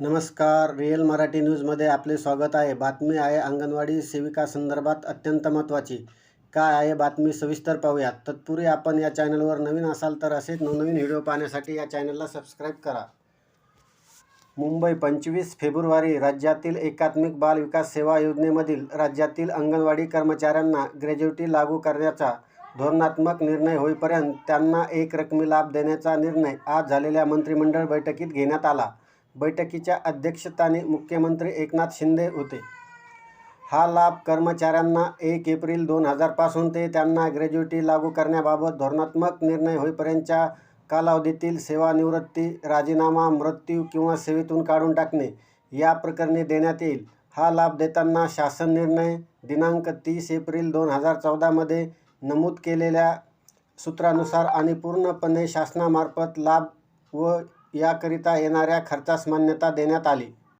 नमस्कार रिअल मराठी न्यूजमध्ये आपले स्वागत आहे. बातमी आहे अंगणवाडी सेविका संदर्भात अत्यंत महत्त्वाची. काय आहे बातमी सविस्तर पाहूयात. तत्पूर्वी आपण या चॅनलवर नवीन असाल तर असेच नवनवीन व्हिडिओ पाहण्यासाठी या चॅनलला सबस्क्राईब करा. मुंबई पंचवीस फेब्रुवारी राज्यातील एकात्मिक बाल विकास सेवा योजनेमधील राज्यातील अंगणवाडी कर्मचाऱ्यांना ग्रॅज्युटी लागू करण्याचा धोरणात्मक निर्णय होईपर्यंत त्यांना एक रकमी लाभ देण्याचा निर्णय आज झालेल्या मंत्रिमंडळ बैठकीत घेण्यात आला. बैठकीच्या अध्यक्षस्थानी मुख्यमंत्री एकनाथ शिंदे होते. हा लाभ कर्मचाऱ्यांना एक एप्रिल दोन हजारपासून ते त्यांना ग्रॅज्युटी लागू करण्याबाबत धोरणात्मक निर्णय होईपर्यंतच्या कालावधीतील सेवानिवृत्ती राजीनामा मृत्यू किंवा सेवेतून काढून टाकणे या प्रकरणी देण्यात येईल. हा लाभ देताना शासन निर्णय दिनांक तीस एप्रिल दोन हजार चौदामध्ये नमूद केलेल्या सूत्रानुसार आणि पूर्णपणे शासनामार्फत लाभ व याकरिता येणाऱ्या खर्चास मान्यता देण्यात आली.